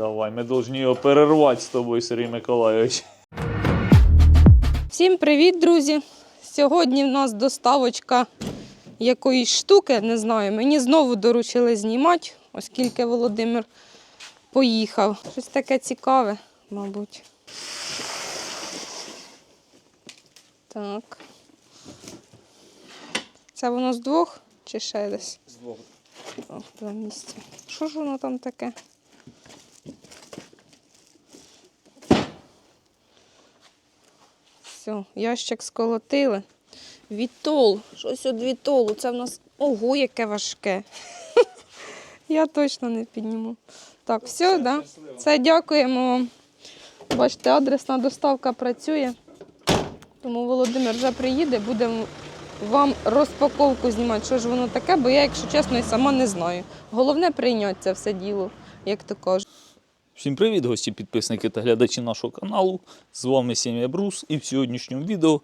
Давай, ми повинні його перервати з тобою, Сергій Миколайович. Всім привіт, друзі! Сьогодні в нас доставочка якоїсь штуки, не знаю. Мені знову доручили знімати, оскільки Володимир поїхав. Щось таке цікаве, мабуть. Так. Це воно з двох чи ще десь? З двох. О, два місця. Що ж воно там таке? Все, ящик сколотили. Вітол. Щось від вітолу. Це в нас. Ого, яке важке. Я точно не підніму. Так, все, да? Це дякуємо вам. Бачите, адресна доставка працює. Тому Володимир вже приїде, будемо вам розпаковку знімати, що ж воно таке, бо я, якщо чесно, і сама не знаю. Головне прийняти це все діло, як то кажуть. Всім привіт, гості, підписники та глядачі нашого каналу. З вами Сім'я Брус і в сьогоднішньому відео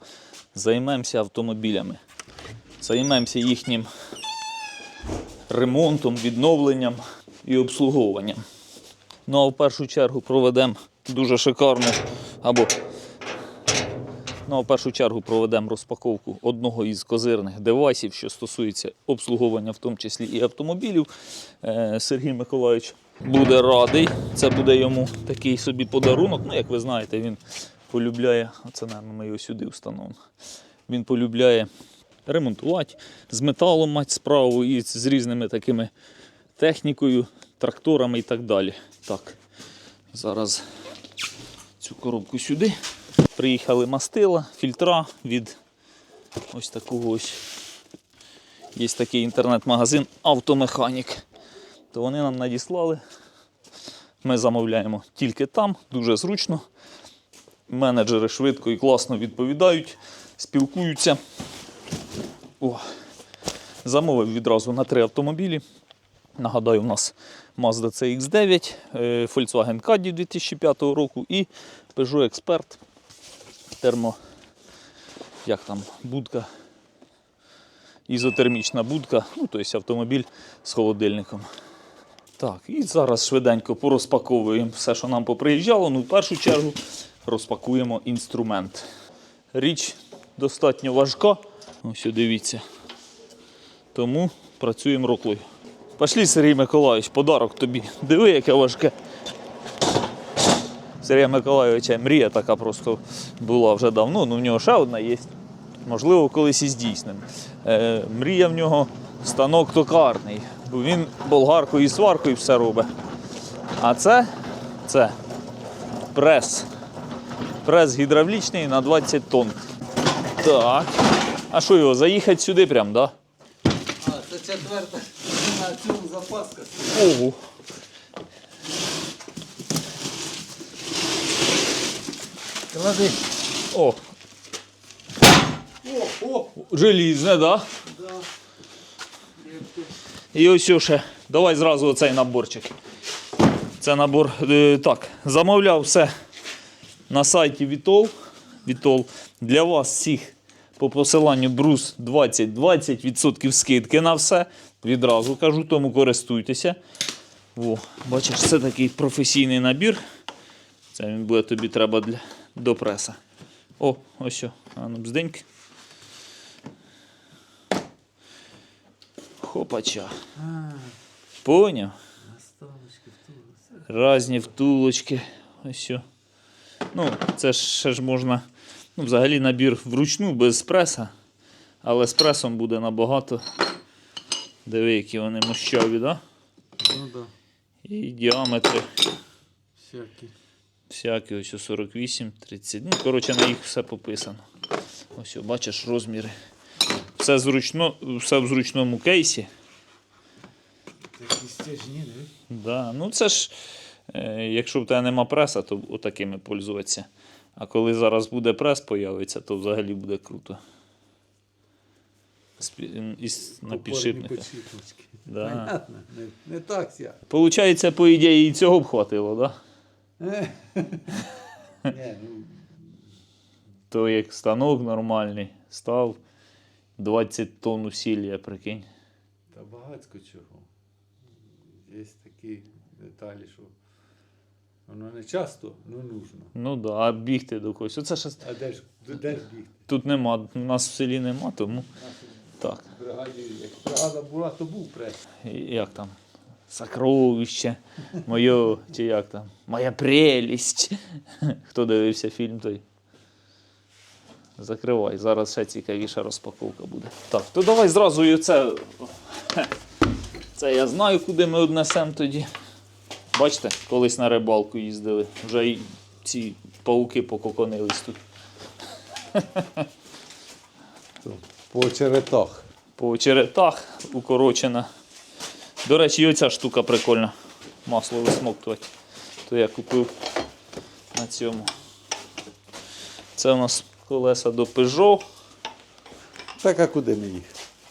займемося автомобілями. Займемося їхнім ремонтом, відновленням і обслуговуванням. Ну а в першу чергу проведемо дуже шикарну або Ну, а в першу чергу проведемо розпаковку одного із козирних девайсів, що стосується обслуговування, в тому числі і автомобілів. Е, Сергій Миколаївич буде радий. Це буде йому такий собі подарунок. Ну, як ви знаєте, він полюбляє, оце, наверное, ми його сюди встановимо. Він полюбляє ремонтувати, з металом мати справу і з різними такими технікою, тракторами і так далі. Так, зараз цю коробку сюди. Приїхали мастила, фільтра від ось такого ось. Є такий інтернет-магазин Автомеханік. То вони нам надіслали. Ми замовляємо тільки там, дуже зручно. Менеджери швидко і класно відповідають, спілкуються. О. Замовив відразу на три автомобілі. Нагадаю, у нас Mazda CX9, е, Volkswagen Caddy 2005 року і Peugeot Expert термо, як там, будка, ізотермічна будка, ну, тобто автомобіль з холодильником. Так, і зараз швиденько порозпаковуємо все, що нам поприїжджало. Ну, в першу чергу розпакуємо інструмент. Річ достатньо важка. Ось дивіться. Тому працюємо руклою. Пошли, Сергій Миколаївич, подарок тобі. Диви, яке важке. Сергія Миколайовича мрія така просто була вже давно, ну в нього ще одна є. Можливо, колись і здійснимо. Е, мрія в нього станок токарний, бо він болгаркою і сваркою все робить. А це, це прес. Прес гідравлічний на 20 тонн. Так. А що його, заїхати сюди прям? Да? А, це четверта на цьому запаска. Ого. Клади. О, О, о, желізне? Да? да. І ось ще. Давай зразу оцей наборчик. Це набор. е, Так, замовляв все на сайті Vitol. Vitol. Для вас всіх по посиланню Брус 20 20% скидки на все. Відразу кажу, тому користуйтеся. О, бачиш, це такий професійний набір. Це він буде тобі треба для, до преса. О, ось що. А ну бзденьки. Хопача. Поняв? Разні втулочки. Ось. що. Ну, це ще ж можна. Ну, взагалі набір вручну без преса. Але з пресом буде набагато. Диви, які вони мощаві, да? Ну да, І діаметри всякі. всякі, ось 48, 30. Ну, коротше, на їх все пописано. Ось, бачиш розміри. Все, зручно, все в зручному кейсі. Такі стяжні, не? Да. Ну це ж, е, якщо в тебе нема преса, то отакими пользуватися. А коли зараз буде прес появиться, то взагалі буде круто. Із, на підшипниках. Да. Понятно, не, не так ся. Получається, по ідеї, і цього б хватило, да? Е. Ні, ну, То як станок нормальний, став 20 тонн усілля, прикинь. та багатько чого. Є такі деталі, що Воно не часто, ну нужно. Ну да, а бігти до когось. Оце ж А де ж, де ж бігти? тут нема, у нас в селі нема, тому так. В бригаді, як бригада була, то був прес. Як там? Сокровище, моє, чи як там? Моя прелість. Хто дивився фільм, той. Закривай, зараз ще цікавіша розпаковка буде. Так, то давай зразу і це. Це я знаю, куди ми однесемо тоді. Бачите, колись на рибалку їздили. Вже і ці пауки пококонились тут. По очеретах. По очеретах укорочена. До речі, і оця штука прикольна. Масло висмоктувати. То я купив на цьому. Це у нас колеса до Peugeot. Так, а куди ми їх?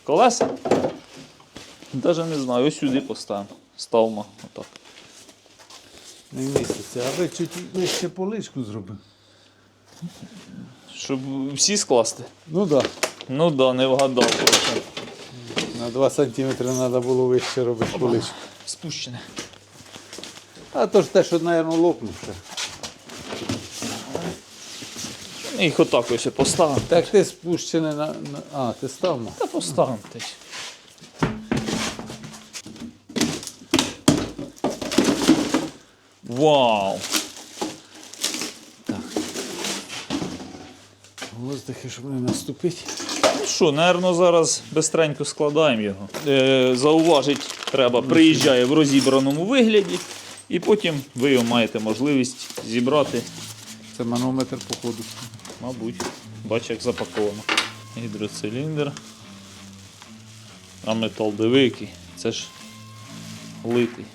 Колеса? Навіть не знаю, ось сюди поставимо. Ставимо. Отак. Не місяця, а ви чуть нижче полишку зробив. Щоб всі скласти. Ну так. Да. Ну так, да, не вгадав. просто. На 2 см треба було вище робити полишку. Спущене. А то ж те, що, мабуть, лопнувше. Їх отак ось поставимо. Так ти спущене на. на... А, ти став на. Та поставимо ти. Вау! Воздухи, щоб не наступити. Ну що, напевно, зараз бистренько складаємо його. Е, зауважить треба, приїжджає в розібраному вигляді, і потім ви його маєте можливість зібрати, Це манометр, походу. Мабуть. Бач, як запаковано. Гідроциліндр. А метал дивикий. Це ж литий.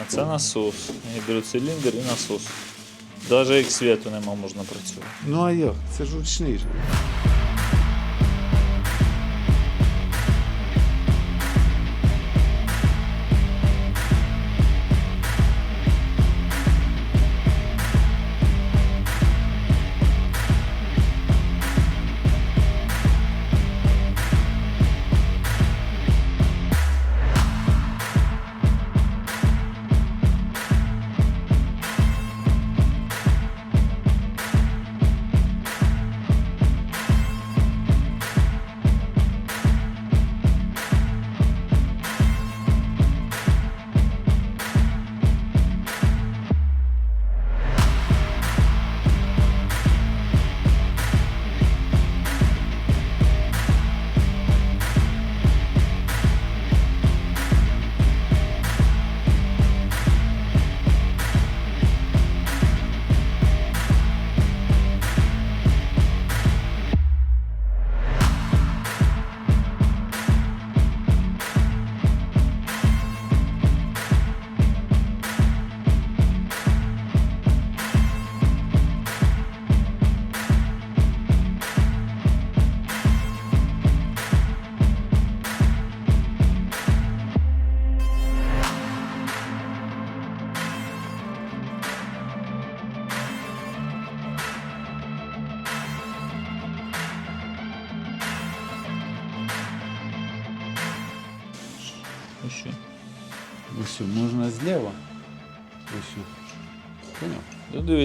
А це насос. Гідроциліндр і насос. Навіть як світу нема, можна працювати. Ну а як? Це ж ручний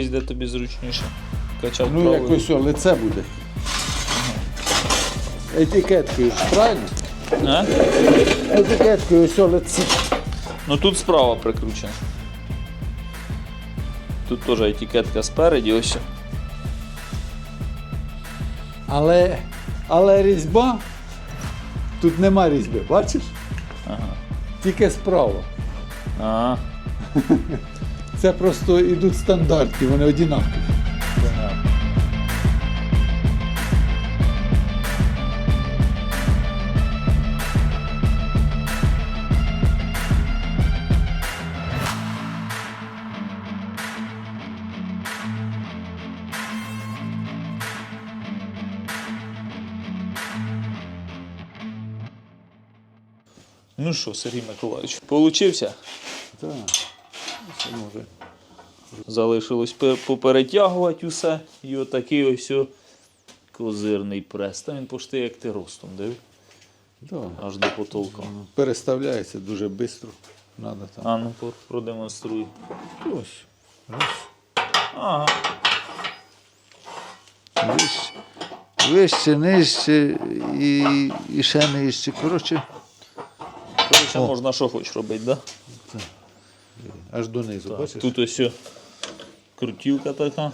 дивись, де тобі зручніше. Качати Ну, правою. якось о, лице буде. Етикеткою, ж, правильно? А? Етикеткою ось о, лице. Ну тут справа прикручена. Тут теж етикетка спереді, ось. Але, але різьба, тут нема різьби, бачиш? Ага. Тільки справа. Ага. Це просто йдуть стандартні, вони однакові. Ну що, Сергій Миколаївич, получився? Так. Може. Залишилось поперетягувати усе. І отакий ось козирний прес. Та він пошти як ти ростом, диви, Да. аж до потолка. Переставляється дуже швидко. Надо там. А ну продемонструй. Ось. Раз. Ага. Вище, вище, нижче і, і ще нижче. Коротше, Коротше, можна що хоч робити, да? аж донизу. Так, Бачиш? Тут ось о крутівка така,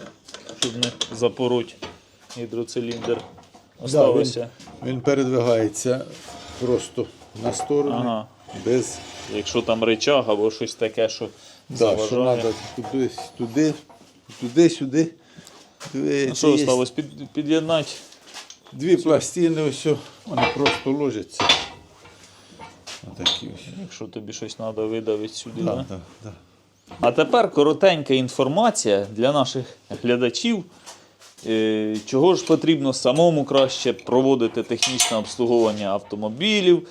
щоб не запороть гідроциліндр. Оставився. Він передвигається просто на сторону, Ага. без Якщо там речаг або щось таке, що да, що треба туди, туди, туди, сюди. Диви, Ну, що є під, під'єднати? Дві пластини, ось, вони просто ложаться. Отакі ось. Якщо тобі щось треба видавити сюди. Да, Да? да, да. А тепер коротенька інформація для наших глядачів. Е, Чого ж потрібно самому краще проводити технічне обслуговування автомобілів,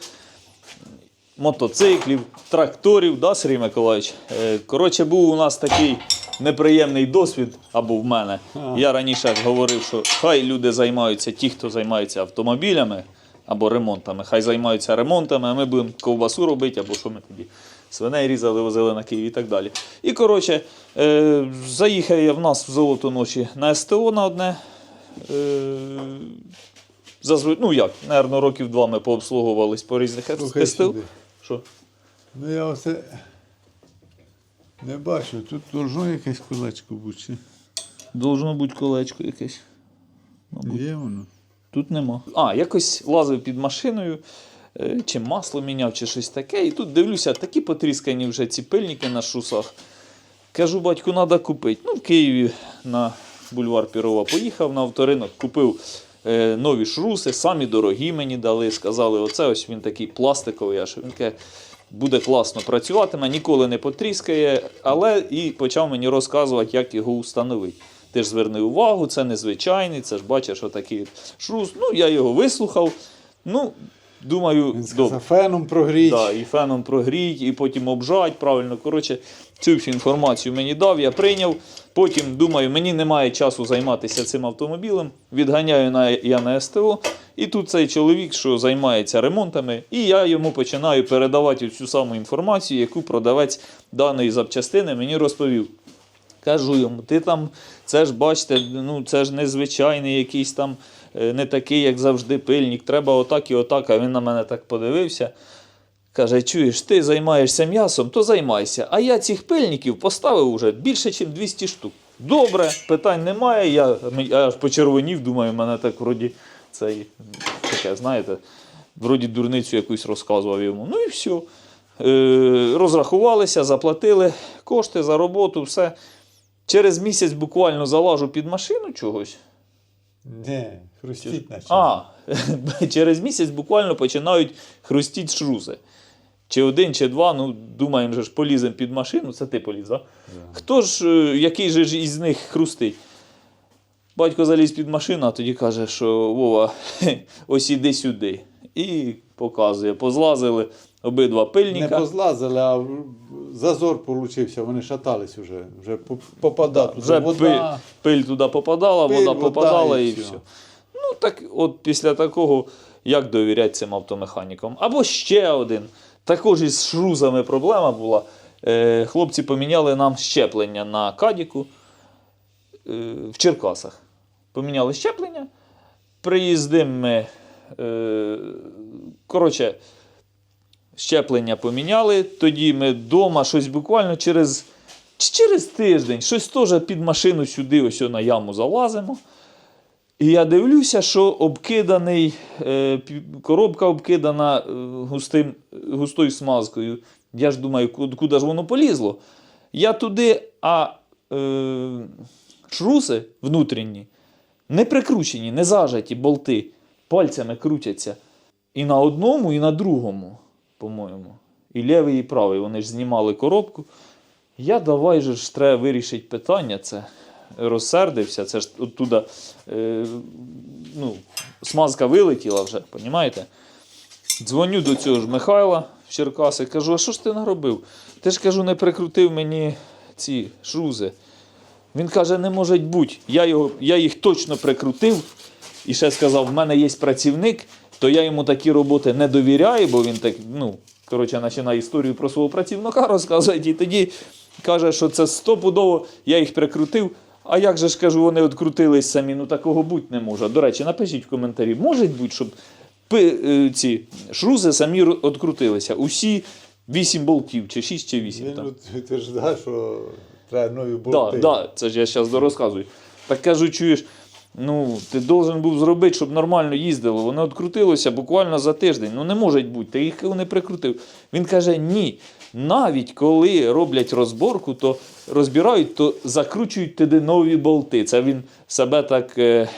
мотоциклів, тракторів, да, Сергій Миколаївич? Е, Коротше, був у нас такий неприємний досвід, або в мене. Я раніше говорив, що хай люди займаються, ті, хто займається автомобілями або ремонтами, хай займаються ремонтами, а ми будемо ковбасу робити, або що ми тоді свиней різали, возили на Київ і так далі. І коротше, е, заїхав я в нас в золото ночі на СТО на одне. Е, Зазв... Ну як, наверно, років два ми пообслуговувались по різних Слухай СТО. сюди. Що? Ну я оце не бачу. Тут должно якесь колечко бути. Должно бути колечко якесь. Є воно. Тут нема. А, якось лазив під машиною, чи масло міняв, чи щось таке. І тут дивлюся, такі потріскані вже ці пильники на шусах. Кажу, батьку, треба купити. Ну, в Києві на бульвар Пірова поїхав на авторинок, купив е, нові шруси, самі дорогі мені дали. Сказали, оце ось він такий пластиковий, аж він каже, буде класно працюватиме, ніколи не потріскає, але і почав мені розказувати, як його установити. Ти ж зверни увагу, це незвичайний, це ж бачиш, отакий шрус. Ну, я його вислухав. Ну, думаю, Він добре. феном прогріть. Да, і феном прогріть, і потім обжать, правильно. Коротше, цю всю інформацію мені дав, я прийняв. Потім думаю, мені немає часу займатися цим автомобілем. Відганяю на, я на СТО. І тут цей чоловік, що займається ремонтами, і я йому починаю передавати цю саму інформацію, яку продавець даної запчастини мені розповів. Кажу йому, ти там, це ж бачите, ну це ж незвичайний якийсь там, не такий, як завжди, пильник. Треба отак і отак. А він на мене так подивився. Каже, чуєш, ти займаєшся м'ясом, то займайся. А я цих пильників поставив уже більше, ніж 200 штук. Добре, питань немає. Я, я аж почервонів, думаю, мене так вроді цей таке, знаєте, вроді дурницю якусь розказував йому. Ну і все. Е, розрахувалися, заплатили кошти за роботу, все. Через місяць буквально залажу під машину чогось. Не, хрустіть наче. А, через місяць буквально починають хрустіти шрузи. Чи один, чи два, ну думаємо, же ж поліземо під машину, це ти поліз, так? Хто ж, е, який же ж із них хрустить? Батько заліз під машину, а тоді каже, що Вова, ось іди сюди. І показує, позлазили обидва Не пильника. позлазили, а зазор получився, вони шатались вже. Вже по- попадав туди Вже вода. пиль, пиль туди попадала, Пиль, вода вода попадала і і всьо. все. Ну так от після такого, як довіряти цим автомеханікам. Або ще один. Також із шрузами проблема була. Е, хлопці поміняли нам щеплення на кадіку е, в Черкасах. Поміняли щеплення. Приїздимо ми. Е, коротше, щеплення поміняли. Тоді ми вдома щось буквально через, через тиждень, щось теж під машину сюди, ось на яму залазимо. І я дивлюся, що обкиданий, е, коробка обкидана е, густим, густою смазкою. Я ж думаю, куди ж воно полізло? Я туди, а е, шруси внутрішні не прикручені, не зажаті болти, пальцями крутяться. І на одному, і на другому, по-моєму. І лівий, і правий. Вони ж знімали коробку. Я давай же ж треба вирішити питання. Це розсердився. Це ж оттуда е, ну, смазка вилетіла вже, розумієте? Дзвоню до цього ж Михайла в Черкаси, кажу, а що ж ти наробив? Ти ж кажу, не прикрутив мені ці шрузи. Він каже, не може бути. Я, його, я їх точно прикрутив. І ще сказав, в мене є працівник, то я йому такі роботи не довіряю, бо він так, ну, коротше, починає історію про свого працівника розказувати, і тоді каже, що це стопудово, я їх прикрутив. А як же ж кажу, вони відкрутились самі, ну такого бути не може. До речі, напишіть в коментарі, може бути, щоб е, ці шрузи самі відкрутилися. Усі 8 болтів, чи 6, чи 8. Він там. утверждає, що треба нові Да, болти. да, це ж я зараз дорозказую. Так кажу, чуєш, ну, ти должен був зробити, щоб нормально їздило. Воно відкрутилося буквально за тиждень. Ну не може бути, ти їх не прикрутив. Він каже: ні. Навіть коли роблять розборку, то розбирають, то закручують туди нові болти. Це він себе так е,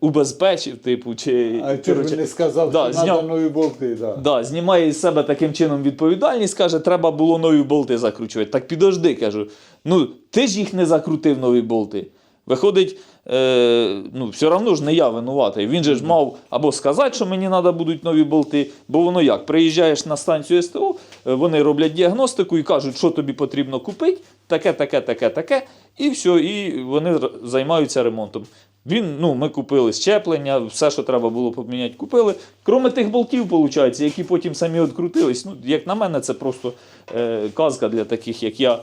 убезпечив, типу, чи А ти ж не сказав, да, що зняв- треба нові болти. Да. Да, знімає із себе таким чином відповідальність, каже, треба було нові болти закручувати. Так підожди, кажу. Ну, ти ж їх не закрутив нові болти. Виходить, е, ну, все одно ж не я винуватий. Він же ж мав або сказати, що мені треба будуть нові болти, бо воно як? Приїжджаєш на станцію СТО, е, вони роблять діагностику і кажуть, що тобі потрібно купити, таке, таке, таке, таке, і все, і вони займаються ремонтом. Він, ну, ми купили щеплення, все, що треба було поміняти, купили. Кроме тих болтів, виходить, які потім самі відкрутились. Ну, як на мене, це просто е, казка для таких, як я,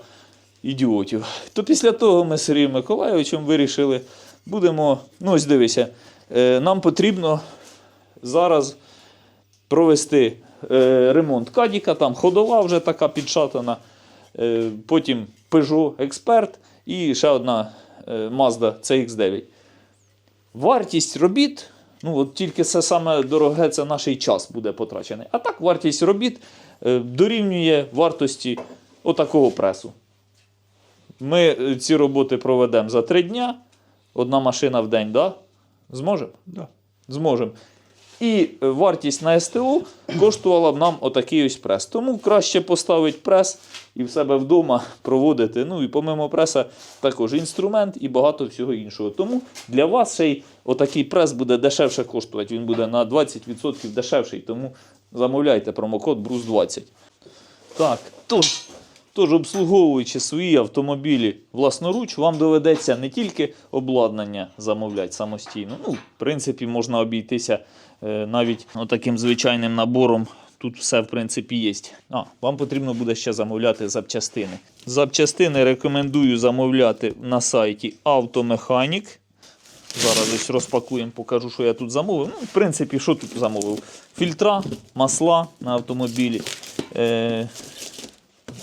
ідіотів. То після того ми з Сергієм Миколайовичем вирішили, будемо. Ну, ось дивися, е, нам потрібно зараз провести е, ремонт Кадіка, там ходова вже така підшатана. Е, потім Peugeot Expert і ще одна Mazda CX9. Вартість робіт, ну от тільки це саме дороге, це наш час буде потрачений. А так вартість робіт дорівнює вартості отакого пресу. Ми е, ці роботи проведемо за три дня, одна машина в день, да? Зможемо? Да. Зможемо. І е, вартість на СТО коштувала б нам отакий ось прес. Тому краще поставити прес і в себе вдома проводити. Ну і помимо преса також інструмент і багато всього іншого. Тому для вас ще й отакий прес буде дешевше коштувати. Він буде на 20% дешевший. Тому замовляйте промокод BRUS20. Так, тож, тож обслуговуючи свої автомобілі власноруч, вам доведеться не тільки обладнання замовляти самостійно. Ну, в принципі, можна обійтися е, навіть таким звичайним набором. Тут все, в принципі, є. А, вам потрібно буде ще замовляти запчастини. Запчастини рекомендую замовляти на сайті Автомеханік. Зараз ось розпакуємо, покажу, що я тут замовив. Ну, в принципі, що тут замовив? Фільтра, масла на автомобілі, е,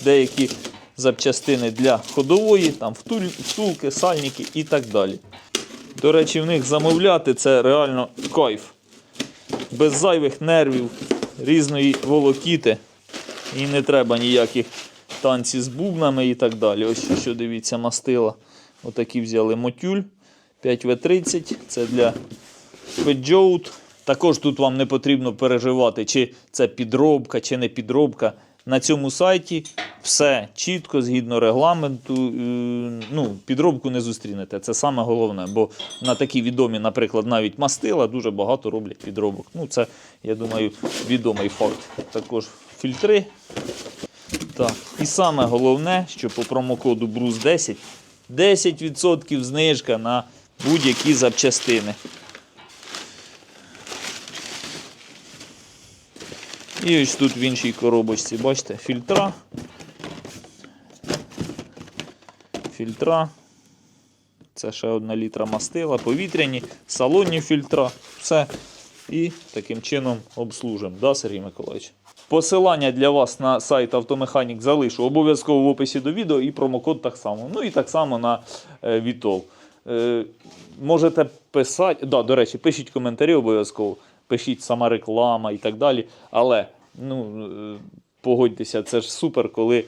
деякі запчастини для ходової, там втулки, сальники і так далі. До речі, в них замовляти це реально кайф. Без зайвих нервів, різної волокіти. І не треба ніяких танців з бубнами і так далі. Ось що дивіться, мастила. Отакі взяли мотюль 5В30. Це для Peugeot. Також тут вам не потрібно переживати, чи це підробка, чи не підробка. На цьому сайті все чітко, згідно регламенту. е, Ну, підробку не зустрінете. Це саме головне. Бо на такі відомі, наприклад, навіть мастила дуже багато роблять підробок. Ну, це, я думаю, відомий факт. Також фільтри. Так. І саме головне, що по промокоду BRUS10 10% знижка на будь-які запчастини. І ось тут в іншій коробочці, бачите, фільтра. Фільтра. Це ще одна літра мастила, повітряні, салонні фільтра. Все. І таким чином обслужимо. Да, Сергій Миколаївич? Посилання для вас на сайт Автомеханік залишу обов'язково в описі до відео і промокод так само. Ну і так само на е, Вітол. Е, можете писати, да, до речі, пишіть коментарі обов'язково, пишіть сама реклама і так далі. Але ну, е, погодьтеся, це ж супер, коли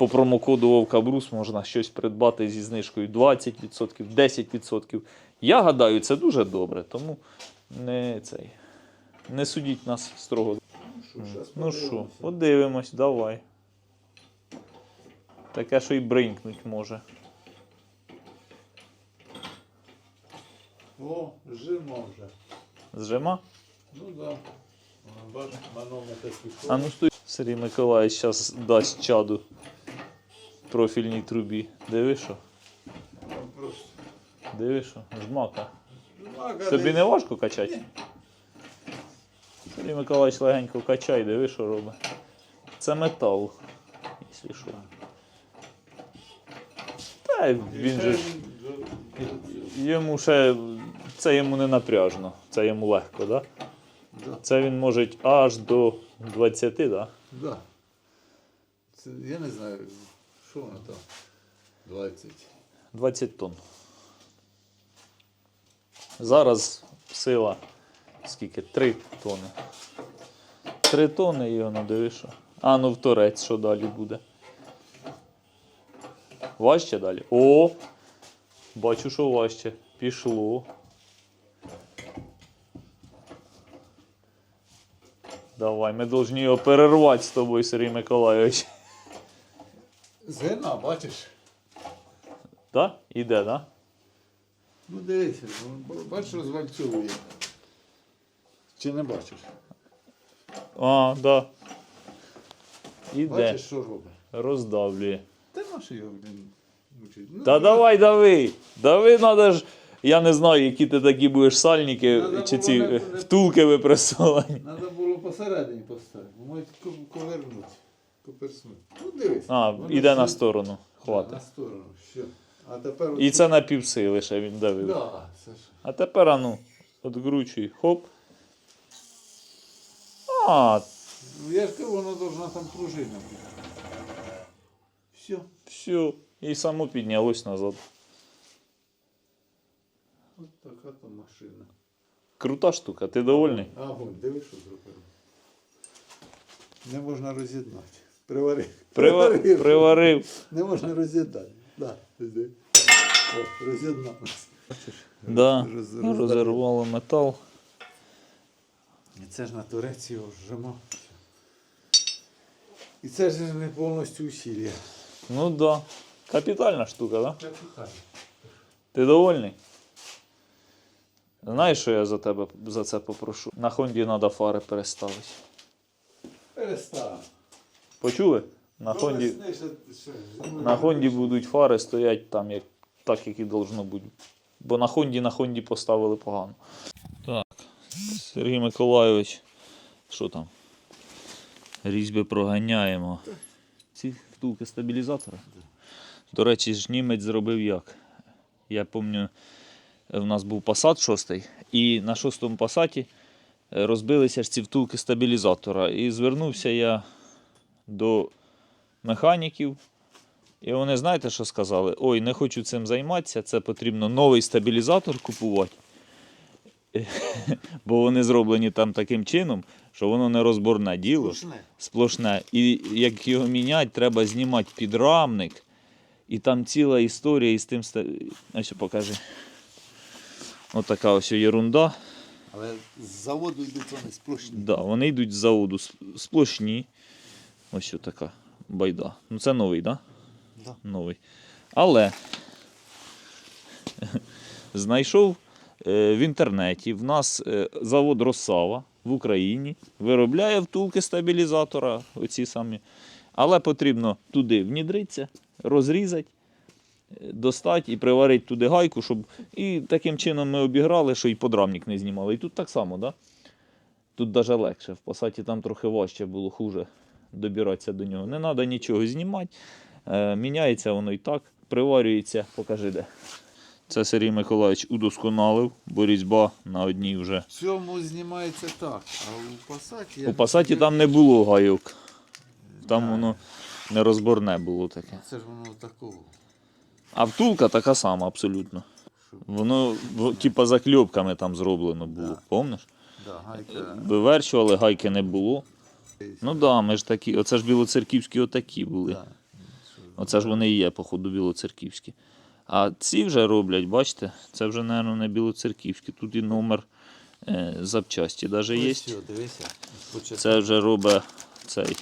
по промокоду Вовка Брус можна щось придбати зі знижкою 20%, 10%. Я гадаю, це дуже добре, тому не цей. Не судіть нас строго. Ну що, подивимось, давай. Таке, що й бринькнуть може. О, жимо вже. Зжима? Ну так. Да. Бачиш, манометр пішов. А ну стой. Сергій Миколаївич зараз дасть чаду профільній трубі. Диви що? Там Просто. Диви що? Жмака. Жмака Тобі десь. не важко качати? Сергій Миколаївич легенько качай, диви, що робить. Це метал. Якщо що. Та він же ж. Йому ще. Це йому не напряжно, це йому легко, да? Да. Це він може аж до 20, да? Да. Це, я не знаю, що воно там. 20. 20 тонн. Зараз сила скільки? 3 тонни. 3 тонни і воно диви. А ну в торець, що далі буде. Важче далі. О! Бачу, що важче. Пішло. Давай, ми повинні його перервати з тобою, Сергій Миколайович. Згина, бачиш? Так? Іде, так? Ну дивися, ну, бачиш, розвальцює. Чи не бачиш? А, да. Іде. Бачиш, що робить? Роздавлює. Та наш його, блін, мучить. Ну, Та давай дави. Дави надо ж. Я не знаю, які ти такі будеш сальники Надо чи було ці не- не- втулки випресовані. Треба було посередині поставити, бо мають коперснути. Ну дивись. А, воно іде на сторону. На Хватить. сторону, все. А тепер І це на півсили ще він давив. Да, це ж. А тепер ану, откручуй. Хоп. А, Ну я ж кажу, воно должна там пружина бути. Все. все. І само піднялось назад. От така то машина. Крута штука, ти довольний? А, вон, диви, що зробили. Не можна роз'єднати. Приварив. Прива- Приварив. Не можна роз'єднати. Да. О, роз'єднав. Да. Роз- Ну, Розірвало метал. І це ж на туреці його вжимав. І це ж не повністю усілля. Ну да. Капітальна штука, так? да? Ти довольний? Знаєш, що я за тебе за це попрошу? На Хонді треба фари переставити. Перестав. Почули? На Хонді, на Хонді будуть фари стоять там, як, так, як і должно бути. Бо на Хонді на Хонді поставили погано. Так, Сергій Миколайович, що там? Різьби проганяємо. Ці втулки стабілізатора. До речі, ж німець зробив як? Я пам'ятаю, в нас був Passat 6, і на шостому Passat е, розбилися ж ці втулки стабілізатора. І звернувся я до механіків. І вони знаєте, що сказали? Ой, не хочу цим займатися, це потрібно новий стабілізатор купувати. Бо вони зроблені там таким чином, що воно не розборне діло сплошне. І як його міняти, треба знімати підрамник. І там ціла історія із тим. Ось покажи. Ось така ось ерунда. Але з заводу йдуть вони сплошні. Да, вони йдуть з заводу сплошні. Ось така байда. Ну це новий, так? Да. Новий. Але знайшов е, в інтернеті. В нас е, завод Росава в Україні виробляє втулки стабілізатора, оці самі. Але потрібно туди внідритися, розрізати, е, достати і приварити туди гайку, щоб. І таким чином ми обіграли, що і подрамник не знімали. І тут так само, так? Да? Тут навіть легше. В посаді там трохи важче було хуже добиратися до нього. Не треба нічого знімати. Е, міняється воно і так, приварюється, покажи де. Це Сергій Миколаївич удосконалив, бо різьба на одній вже. В цьому знімається так, а у пасаті... У пасаті там не було гайок. Там воно нерозборне було таке. Це ж воно такого. А втулка така сама абсолютно. Воно типа закльопками там зроблено було, помниш? Да, гайка. Виверчували, гайки не було. Ну так, да, ми ж такі, оце ж білоцерківські отакі були. Да. Оце ж вони і є, походу, білоцерківські. А ці вже роблять, бачите, це вже, мабуть, не білоцерківські. Тут і номер е, запчасті навіть є. Це вже робить цей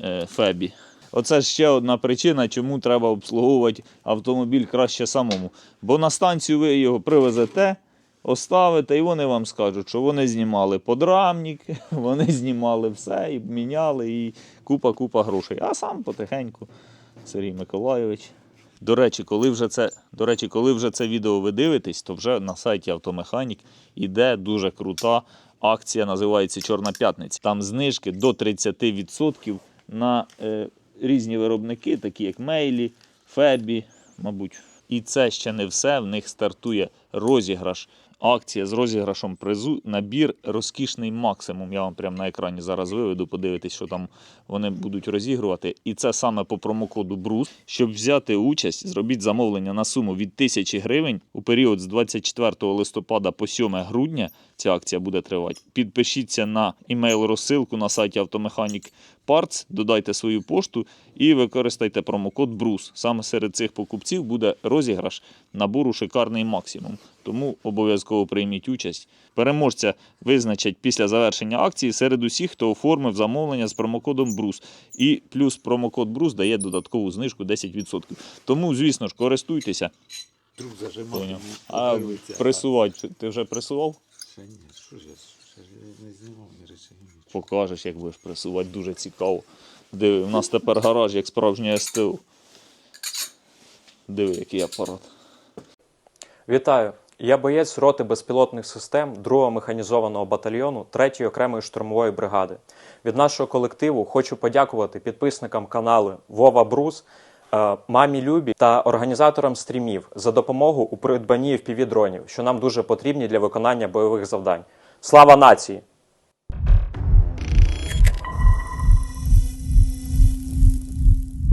е, Фебі. Оце ще одна причина, чому треба обслуговувати автомобіль краще самому. Бо на станцію ви його привезете, оставите, і вони вам скажуть, що вони знімали подрамник, вони знімали все, і міняли, і купа-купа грошей. А сам потихеньку Сергій Миколайович. До речі, коли вже це, до речі, коли вже це відео ви дивитесь, то вже на сайті Автомеханік іде дуже крута Акція називається Чорна п'ятниця. Там знижки до 30% на е, різні виробники, такі як Мейлі, Фебі, мабуть. І це ще не все. В них стартує розіграш. Акція з розіграшом призу, набір розкішний максимум. Я вам прямо на екрані зараз виведу, подивитись, що там вони будуть розігрувати. І це саме по промокоду Брус. Щоб взяти участь, зробіть замовлення на суму від 1000 гривень у період з 24 листопада по 7 грудня. Ця акція буде тривати. Підпишіться на імейл-розсилку на сайті Автомеханік Parts, додайте свою пошту і використайте промокод BRUS. Саме серед цих покупців буде розіграш набору шикарний максимум. Тому обов'язково прийміть участь. Переможця визначать після завершення акції серед усіх, хто оформив замовлення з промокодом BRUS. І плюс промокод BRUS дає додаткову знижку 10%. Тому, звісно ж, користуйтеся. Друг зажимав. Поняв. А пресувати, ти вже пресував? Ще ні, що ж я, ще ж я не знімав ні речі. ні. Покажеш, як будеш пресувати, дуже цікаво. Диви, у нас тепер гараж, як справжнє СТУ. Диви, який апарат. Вітаю! Я боєць роти безпілотних систем 2-го механізованого батальйону 3-ї окремої штурмової бригади. Від нашого колективу хочу подякувати підписникам каналу Вова Брус, мамі Любі та організаторам стрімів за допомогу у придбанні FPV-дронів, що нам дуже потрібні для виконання бойових завдань. Слава нації!